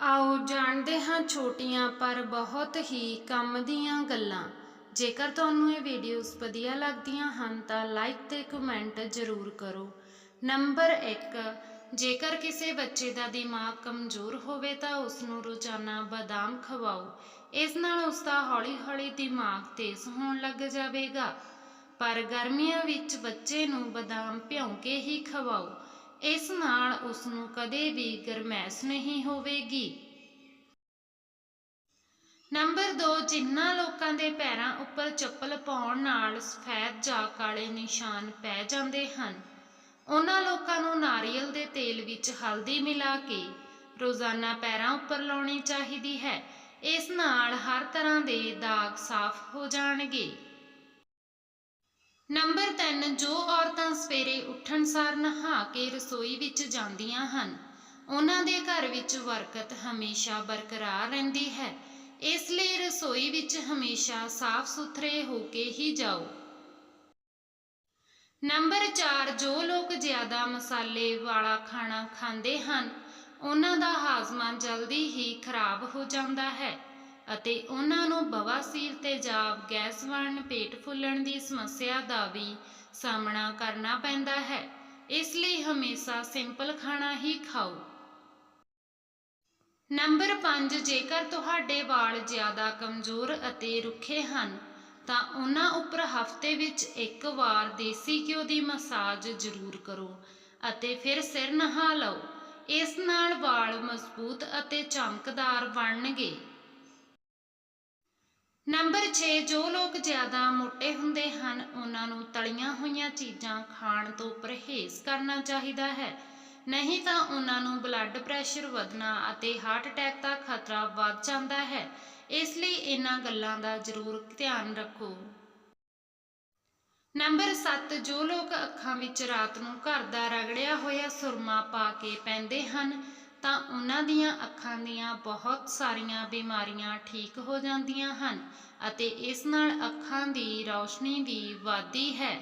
ਆਓ ਜਾਣਦੇ ਹਾਂ ਛੋਟੀਆਂ ਪਰ ਬਹੁਤ ਹੀ ਕੰਮ ਦੀਆਂ ਗੱਲਾਂ। ਜੇਕਰ ਤੁਹਾਨੂੰ ਇਹ ਵੀਡੀਓਜ਼ ਵਧੀਆ ਲੱਗਦੀਆਂ ਹਨ ਤਾਂ ਲਾਈਕ ਤੇ ਕਮੈਂਟ ਜ਼ਰੂਰ ਕਰੋ। ਨੰਬਰ 1 ਜੇਕਰ ਕਿਸੇ ਬੱਚੇ ਦਾ ਦਿਮਾਗ ਕਮਜ਼ੋਰ ਹੋਵੇ ਤਾਂ ਉਸ ਨੂੰ ਰੋਜ਼ਾਨਾ ਬਦਾਮ ਖਵਾਓ। ਇਸ ਨਾਲ ਉਸ ਦਾ ਹੌਲੀ-ਹੌਲੀ ਦਿਮਾਗ ਤੇਜ਼ ਹੋਣ ਲੱਗ ਜਾਵੇਗਾ। ਪਰ ਗਰਮੀਆਂ ਵਿੱਚ ਬੱਚੇ ਨੂੰ ਬਦਾਮ ਭਿਉਂ ਕੇ ਹੀ ਖਵਾਓ। ਇਸ ਨਾਲ ਉਸ ਨੂੰ ਕਦੇ ਵੀ ਗਰਮੈਸ਼ ਨਹੀਂ ਹੋਵੇਗੀ। ਨੰਬਰ 2 ਜਿਨ੍ਹਾਂ ਲੋਕਾਂ ਦੇ ਪੈਰਾਂ ਉੱਪਰ ਚੱਪਲ ਪਾਉਣ ਨਾਲ ਸਫੈਦ ਜਾਂ ਕਾਲੇ ਨਿਸ਼ਾਨ ਪੈ ਜਾਂਦੇ ਹਨ, ਉਹਨਾਂ ਲੋਕਾਂ ਨੂੰ ਨਾਰੀਅਲ ਦੇ ਤੇਲ ਵਿੱਚ ਹਲਦੀ ਮਿਲਾ ਕੇ ਰੋਜ਼ਾਨਾ ਪੈਰਾਂ ਉੱਪਰ ਲਾਉਣੀ ਚਾਹੀਦੀ ਹੈ। ਇਸ ਨਾਲ ਹਰ ਤਰ੍ਹਾਂ ਦੇ ਦਾਗ ਸਾਫ਼ ਹੋ ਜਾਣਗੇ। ਨੰਬਰ 3 ਜੋ ਔਰਤਾਂ ਸਵੇਰੇ ਉੱਠਣ ਨਹਾ ਕੇ ਰਸੋਈ ਵਿੱਚ ਜਾਂਦੀਆਂ ਹਨ। ਉਹਨਾਂ ਦੇ ਘਰ ਵਿੱਚ ਬਰਕਤ ਹਮੇਸ਼ਾ ਬਰਕਰਾਰ ਰਹਿੰਦੀ ਹੈ। ਇਸ ਲਈ ਰਸੋਈ ਵਿੱਚ ਹਮੇਸ਼ਾ ਸਾਫ਼ ਸੁਥਰੇ ਹੋ ਕੇ ਹੀ ਜਾਓ। ਨੰਬਰ 4 ਜੋ ਲੋਕ ਜ਼ਿਆਦਾ ਮਸਾਲੇ ਵਾਲਾ ਖਾਣਾ ਖਾਂਦੇ ਹਨ, ਉਹਨਾਂ ਦਾ ਹਾਜ਼ਮਾ ਜਲਦੀ ਹੀ ਖਰਾਬ ਹੋ ਜਾਂਦਾ ਹੈ। ਅਤੇ ਉਹਨਾਂ ਨੂੰ ਬਵਾਸੀਰ ਤੇਜ਼ਾਬ ਗੈਸ ਬਣਨ ਪੇਟ ਫੁੱਲਣ ਦੀ ਸਮੱਸਿਆ ਦਾ ਵੀ ਸਾਹਮਣਾ ਕਰਨਾ ਪੈਂਦਾ ਹੈ। ਇਸ ਲਈ ਹਮੇਸ਼ਾ ਸਿੰਪਲ ਖਾਣਾ ਹੀ ਖਾਓ। ਨੰਬਰ 5 ਜੇਕਰ ਤੁਹਾਡੇ ਵਾਲ ਜ਼ਿਆਦਾ ਕਮਜ਼ੋਰ ਅਤੇ ਰੁੱਖੇ ਹਨ, ਤਾਂ ਉਹਨਾਂ ਉੱਪਰ ਹਫ਼ਤੇ ਵਿੱਚ ਇੱਕ ਵਾਰ ਦੇਸੀ ਘਿਓ ਦੀ ਮਸਾਜ ਜ਼ਰੂਰ ਕਰੋ ਅਤੇ ਫਿਰ ਸਿਰ ਨਹਾ ਲਓ। ਇਸ ਨਾਲ ਵਾਲ ਮਜ਼ਬੂਤ ਅਤੇ ਚਮਕਦਾਰ ਬਣਨਗੇ। ਨੰਬਰ 6 ਜੋ ਲੋਕ ਜ਼ਿਆਦਾ ਮੋਟੇ ਹੁੰਦੇ ਹਨ, ਉਹਨਾਂ ਨੂੰ ਤਲੀਆਂ ਹੋਈਆਂ ਚੀਜ਼ਾਂ ਖਾਣ ਤੋਂ ਪਰਹੇਜ਼ ਕਰਨਾ ਚਾਹੀਦਾ ਹੈ। ਨਹੀਂ ਤਾਂ ਉਹਨਾਂ ਨੂੰ ਬਲੱਡ ਪ੍ਰੈਸ਼ਰ ਵਧਣਾ ਅਤੇ ਹਾਰਟ ਅਟੈਕ ਦਾ ਖਤਰਾ ਵੱਧ ਜਾਂਦਾ ਹੈ। ਇਸ ਲਈ ਇਹਨਾਂ ਗੱਲਾਂ ਦਾ ਜ਼ਰੂਰ ਧਿਆਨ ਰੱਖੋ। ਨੰਬਰ 7 ਜੋ ਲੋਕ ਅੱਖਾਂ ਵਿੱਚ ਰਾਤ ਨੂੰ ਘਰ ਦਾ ਰਗੜਿਆ ਹੋਇਆ ਸੁਰਮਾ ਪਾ ਕੇ ਪੈਂਦੇ ਹਨ ਤਾਂ ਉਹਨਾਂ ਦੀਆਂ ਅੱਖਾਂ ਦੀਆਂ ਬਹੁਤ ਸਾਰੀਆਂ ਬਿਮਾਰੀਆਂ ਠੀਕ ਹੋ ਜਾਂਦੀਆਂ ਹਨ ਅਤੇ ਇਸ ਨਾਲ ਅੱਖਾਂ ਦੀ ਰੌਸ਼ਨੀ ਵੀ ਵਧਦੀ ਹੈ।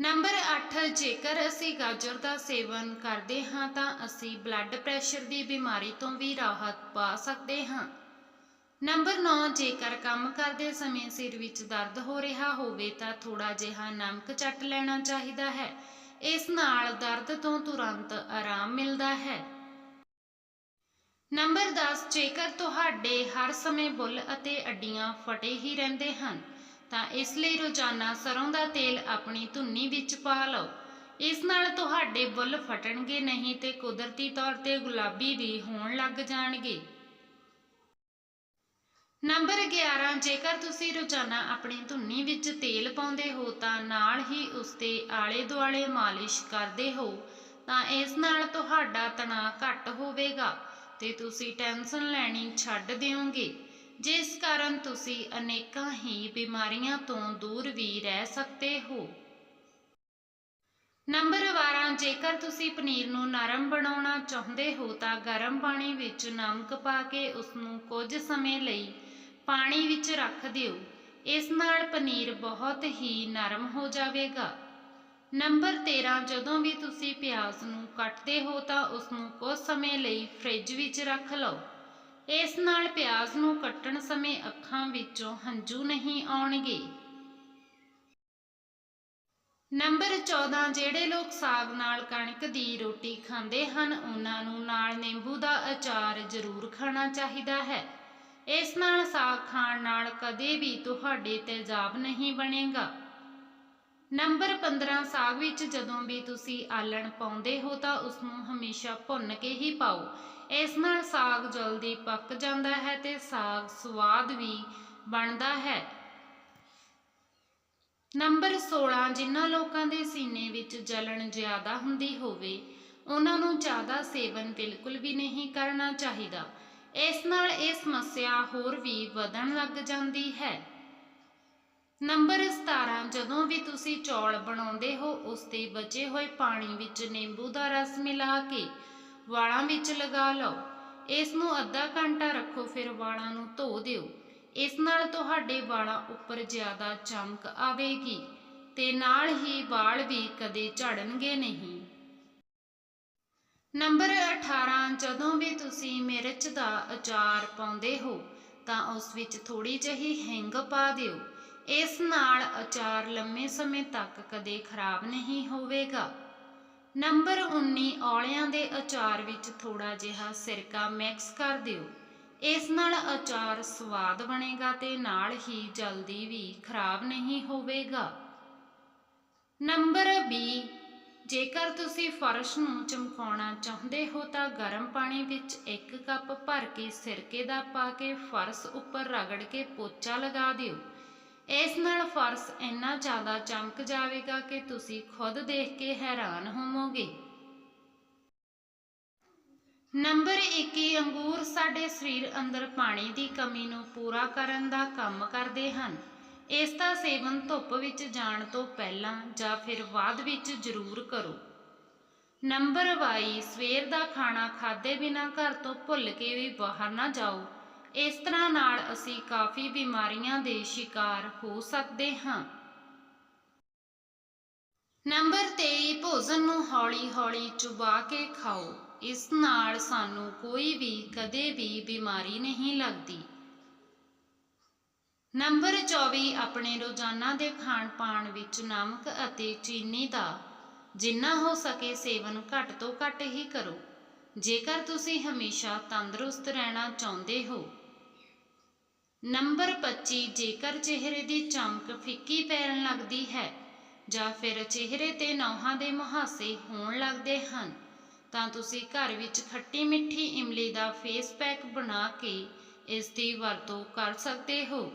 ਨੰਬਰ 8 ਜੇਕਰ ਅਸੀਂ ਗਾਜਰ ਦਾ ਸੇਵਨ ਕਰਦੇ ਹਾਂ ਤਾਂ ਅਸੀਂ ਬਲੱਡ ਪ੍ਰੈਸ਼ਰ ਦੀ ਬਿਮਾਰੀ ਤੋਂ ਵੀ ਰਾਹਤ ਪਾ ਸਕਦੇ ਹਾਂ। ਨੰਬਰ 9 ਜੇਕਰ ਕੰਮ ਕਰਦੇ ਸਮੇਂ ਸਿਰ ਵਿੱਚ ਦਰਦ ਹੋ ਰਿਹਾ ਹੋਵੇ ਤਾਂ ਥੋੜਾ ਜਿਹਾ ਨਮਕ ਚੱਟ ਲੈਣਾ ਚਾਹੀਦਾ ਹੈ। ਇਸ ਨਾਲ ਦਰਦ ਤੋਂ ਤੁਰੰਤ ਆਰਾਮ ਮਿਲਦਾ ਹੈ। ਨੰਬਰ 10 ਜੇਕਰ ਤੁਹਾਡੇ ਹਰ ਸਮੇਂ ਬੁੱਲ ਅਤੇ ਅੱਡੀਆਂ ਫਟੇ ਹੀ ਰਹਿੰਦੇ ਹਨ, ਤਾਂ ਇਸ ਲਈ ਰੋਜ਼ਾਨਾ ਸਰੋਂ ਦਾ ਤੇਲ ਆਪਣੀ ਧੁੰਨੀ ਵਿੱਚ ਪਾ ਲਓ। ਇਸ ਨਾਲ ਤੁਹਾਡੇ ਬੁੱਲ ਫਟਣਗੇ ਨਹੀਂ ਤੇ ਕੁਦਰਤੀ ਤੌਰ ਤੇ ਗੁਲਾਬੀ ਵੀ ਹੋਣ ਲੱਗ ਜਾਣਗੇ। ਨੰਬਰ 11 ਜੇਕਰ ਤੁਸੀਂ ਰੋਜ਼ਾਨਾ ਆਪਣੀ ਧੁੰਨੀ ਵਿੱਚ ਤੇਲ ਪਾਉਂਦੇ ਹੋ, ਤਾਂ ਨਾਲ ਹੀ ਉਸ ਦੇ ਆਲੇ ਦੁਆਲੇ ਮਾਲਿਸ਼ ਕਰਦੇ ਹੋ, ਤਾਂ ਇਸ ਨਾਲ ਤੁਹਾਡਾ ਤਣਾਅ ਘੱਟ ਹੋਵੇਗਾ ਤੇ ਤੁਸੀਂ ਟੈਨਸ਼ਨ ਲੈਣੀ ਛੱਡ ਦਿਓਗੇ। ਜਿਸ ਕਾਰਨ ਤੁਸੀਂ ਅਨੇਕਾਂ ਹੀ ਬਿਮਾਰੀਆਂ ਤੋਂ ਦੂਰ ਵੀ ਰਹਿ ਸਕਦੇ ਹੋ। ਨੰਬਰ 12 ਜੇਕਰ ਤੁਸੀਂ ਪਨੀਰ ਨੂੰ ਨਰਮ ਬਣਾਉਣਾ ਚਾਹੁੰਦੇ ਹੋ, ਤਾਂ ਗਰਮ ਪਾਣੀ ਵਿੱਚ ਨਮਕ ਪਾ ਕੇ ਉਸ ਨੂੰ ਕੁਝ ਸਮੇਂ ਲਈ ਪਾਣੀ ਵਿੱਚ ਰੱਖ ਦਿਓ। ਇਸ ਨਾਲ ਪਨੀਰ ਬਹੁਤ ਹੀ ਨਰਮ ਹੋ ਜਾਵੇਗਾ। ਨੰਬਰ 13 ਜਦੋਂ ਵੀ ਤੁਸੀਂ ਪਿਆਜ਼ ਨੂੰ ਕੱਟਦੇ ਹੋ ਤਾਂ ਉਸ ਨੂੰ ਕੁਝ ਸਮੇਂ ਲਈ ਫ੍ਰਿਜ ਵਿੱਚ ਰੱਖ ਲਓ। ਇਸ ਨਾਲ ਪਿਆਜ਼ ਨੂੰ ਕੱਟਣ ਸਮੇਂ ਅੱਖਾਂ ਵਿੱਚੋਂ ਹੰਝੂ ਨਹੀਂ ਆਉਣਗੇ। ਨੰਬਰ 14 ਜਿਹੜੇ ਲੋਕ ਸਾਗ ਨਾਲ ਕਣਕ ਦੀ ਰੋਟੀ ਖਾਂਦੇ ਹਨ, ਉਹਨਾਂ ਨੂੰ ਨਾਲ ਨਿੰਬੂ ਦਾ ਅਚਾਰ ਜ਼ਰੂਰ ਖਾਣਾ ਚਾਹੀਦਾ ਹੈ। ਇਸ ਨਾਲ ਸਾਗ ਖਾਣ ਨਾਲ ਕਦੇ ਵੀ ਤੁਹਾਡੇ ਤੇਜ਼ਾਬ ਨਹੀਂ ਬਣੇਗਾ। ਨੰਬਰ 15 ਸਾਗ ਵਿੱਚ ਜਦੋਂ ਵੀ ਤੁਸੀਂ ਆਲਣ ਪਾਉਂਦੇ ਹੋ ਤਾਂ ਉਸ ਨੂੰ ਹਮੇਸ਼ਾ ਭੁੰਨ ਕੇ ਹੀ ਪਾਓ। ਇਸ ਨਾਲ ਸਾਗ ਜਲਦੀ ਪੱਕ ਜਾਂਦਾ ਹੈ ਤੇ ਸਾਗ ਸਵਾਦ ਵੀ ਬਣਦਾ ਹੈ। ਨੰਬਰ 16 ਜਿਨ੍ਹਾਂ ਲੋਕਾਂ ਦੇ ਸੀਨੇ ਵਿੱਚ ਜਲਣ ਜ਼ਿਆਦਾ ਹੁੰਦੀ ਹੋਵੇ, ਉਹਨਾਂ ਨੂੰ ਜ਼ਿਆਦਾ ਸੇਵਨ ਬਿਲਕੁਲ ਵੀ ਨਹੀਂ ਕਰਨਾ ਚਾਹੀਦਾ। ਇਸ ਨਾਲ ਇਹ ਸਮੱਸਿਆ ਹੋਰ ਵੀ ਵਧਣ ਲੱਗ ਜਾਂਦੀ ਹੈ। ਨੰਬਰ 17 ਜਦੋਂ ਵੀ ਤੁਸੀਂ ਚੌਲ ਬਣਾਉਂਦੇ ਹੋ, ਉਸ ਦੇ ਬਚੇ ਹੋਏ ਪਾਣੀ ਵਿੱਚ ਨਿੰਬੂ ਦਾ ਰਸ ਮਿਲਾ ਕੇ ਵਾਲਾਂ ਵਿੱਚ ਲਗਾ ਲਓ। ਇਸ ਨੂੰ ਅੱਧਾ ਘੰਟਾ ਰੱਖੋ, ਫਿਰ ਵਾਲਾਂ ਨੂੰ ਧੋ ਦਿਓ। ਇਸ ਨਾਲ ਤੁਹਾਡੇ ਵਾਲਾਂ ਉੱਪਰ ਜ਼ਿਆਦਾ ਚਮਕ ਆਵੇਗੀ ਤੇ ਨਾਲ ਹੀ ਵਾਲ ਵੀ ਕਦੇ ਝੜਨਗੇ ਨਹੀਂ। ਨੰਬਰ 18 ਜਦੋਂ ਵੀ ਤੁਸੀਂ ਮਿਰਚ ਦਾ ਅਚਾਰ ਪਾਉਂਦੇ ਹੋ, ਤਾਂ ਉਸ ਵਿੱਚ ਥੋੜੀ ਜਿਹੀ ਹਿੰਗ ਪਾ ਦਿਓ। ਇਸ ਨਾਲ ਅਚਾਰ ਲੰਮੇ ਸਮੇਂ ਤੱਕ ਕਦੇ ਖਰਾਬ ਨਹੀਂ ਹੋਵੇਗਾ। ਨੰਬਰ 19 ਔਲਿਆਂ ਦੇ ਅਚਾਰ ਵਿੱਚ ਥੋੜਾ ਜਿਹਾ ਸਿਰਕਾ ਮਿਕਸ ਕਰ ਦਿਓ। ਇਸ ਨਾਲ ਅਚਾਰ ਸਵਾਦ ਬਣੇਗਾ ਤੇ ਨਾਲ ਹੀ ਜਲਦੀ ਵੀ ਖਰਾਬ ਨਹੀਂ ਹੋਵੇਗਾ। ਨੰਬਰ 20 ਜੇਕਰ ਤੁਸੀਂ ਫਰਸ਼ ਨੂੰ ਚਮਕਾਉਣਾ ਚਾਹੁੰਦੇ ਹੋ ਤਾਂ ਗਰਮ ਪਾਣੀ ਵਿੱਚ 1 ਕੱਪ ਭਰ ਕੇ ਸਿਰਕੇ ਦਾ ਪਾ ਕੇ ਫਰਸ਼ ਉੱਪਰ ਰਗੜ ਕੇ ਪੋਚਾ ਲਗਾ ਦਿਓ। ਇਸ ਨਾਲ ਫਰਸ਼ ਇੰਨਾ ਜ਼ਿਆਦਾ ਚਮਕ ਜਾਵੇਗਾ ਕਿ ਤੁਸੀਂ ਖੁਦ ਦੇਖ ਕੇ ਹੈਰਾਨ ਹੋਵੋਗੇ। ਨੰਬਰ 21 ਅੰਗੂਰ ਸਾਡੇ ਸਰੀਰ ਅੰਦਰ ਪਾਣੀ ਦੀ ਕਮੀ ਨੂੰ ਪੂਰਾ ਕਰਨ ਦਾ ਕੰਮ ਕਰਦੇ ਹਨ। ਇਸ ਦਾ ਸੇਵਨ ਧੁੱਪ ਵਿੱਚ ਜਾਣ ਤੋਂ ਪਹਿਲਾਂ ਜਾਂ ਫਿਰ ਬਾਅਦ ਵਿੱਚ ਜ਼ਰੂਰ ਕਰੋ। ਨੰਬਰ 22 ਸਵੇਰ ਦਾ ਖਾਣਾ ਖਾਦੇ ਬਿਨਾ ਘਰ ਤੋਂ ਭੁੱਲ ਕੇ ਵੀ ਬਾਹਰ ਨਾ ਜਾਓ। ਇਸ ਤਰ੍ਹਾਂ ਨਾਲ ਅਸੀਂ ਕਾਫੀ ਬਿਮਾਰੀਆਂ ਦੇ ਸ਼ਿਕਾਰ ਹੋ ਸਕਦੇ ਹਾਂ। ਨੰਬਰ 23 ਭੋਜਨ ਨੂੰ ਹੌਲੀ-ਹੌਲੀ ਚੁਬਾ ਕੇ ਖਾਓ। ਇਸ ਨਾਲ ਸਾਨੂੰ ਕੋਈ ਵੀ ਕਦੇ ਵੀ ਬਿਮਾਰੀ ਨਹੀਂ ਲੱਗਦੀ। ਨੰਬਰ 24 ਆਪਣੇ ਰੋਜ਼ਾਨਾ ਦੇ ਖਾਣ-ਪਾਣ ਵਿੱਚ ਨਮਕ ਅਤੇ ਚੀਨੀ ਦਾ, ਜਿੰਨਾ ਹੋ ਸਕੇ ਸੇਵਨ ਘੱਟ ਤੋਂ ਘੱਟ ਹੀ ਕਰੋ। ਜੇਕਰ ਤੁਸੀਂ ਹਮੇਸ਼ਾ ਤੰਦਰੁਸਤ ਰਹਿਣਾ ਚਾਹੁੰਦੇ ਹੋ। ਨੰਬਰ 25 ਜੇਕਰ ਚਿਹਰੇ ਦੀ ਚਮਕ ਫਿੱਕੀ ਪੈਣ ਲੱਗਦੀ ਹੈ ਜਾਂ ਫਿਰ ਚਿਹਰੇ ਤੇ ਨੌਹਾਂ ਦੇ ਮੁਹਾਸੇ ਹੋਣ ਲੱਗਦੇ ਹਨ, ਤਾਂ ਤੁਸੀਂ ਘਰ ਵਿੱਚ ਖੱਟੀ ਮਿੱਠੀ ਇਮਲੀ ਦਾ ਫੇਸ ਪੈਕ ਬਣਾ ਕੇ ਇਸ ਦੀ ਵਰਤੋਂ ਕਰ ਸਕਦੇ ਹੋ।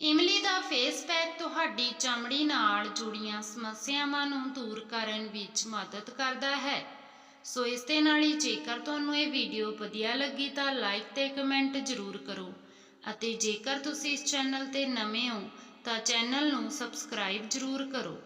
ਇਮਲੀ ਦਾ ਫੇਸ ਪੈਕ ਤੁਹਾਡੀ ਚਮੜੀ ਨਾਲ ਜੁੜੀਆਂ ਸਮੱਸਿਆਵਾਂ ਨੂੰ ਦੂਰ ਕਰਨ ਵਿੱਚ ਮਦਦ ਕਰਦਾ ਹੈ। ਸੋ ਇਸ ਦੇ ਨਾਲ ਹੀ ਜੇਕਰ ਤੁਹਾਨੂੰ ਇਹ ਵੀਡੀਓ ਵਧੀਆ ਲੱਗੀ ਤਾਂ ਲਾਈਕ ਤੇ ਕਮੈਂਟ ਜ਼ਰੂਰ ਕਰੋ ਅਤੇ ਜੇਕਰ ਤੁਸੀਂ ਇਸ ਚੈਨਲ ਤੇ ਨਵੇਂ ਹੋ ਤਾਂ ਚੈਨਲ ਨੂੰ ਸਬਸਕ੍ਰਾਈਬ ਜ਼ਰੂਰ ਕਰੋ।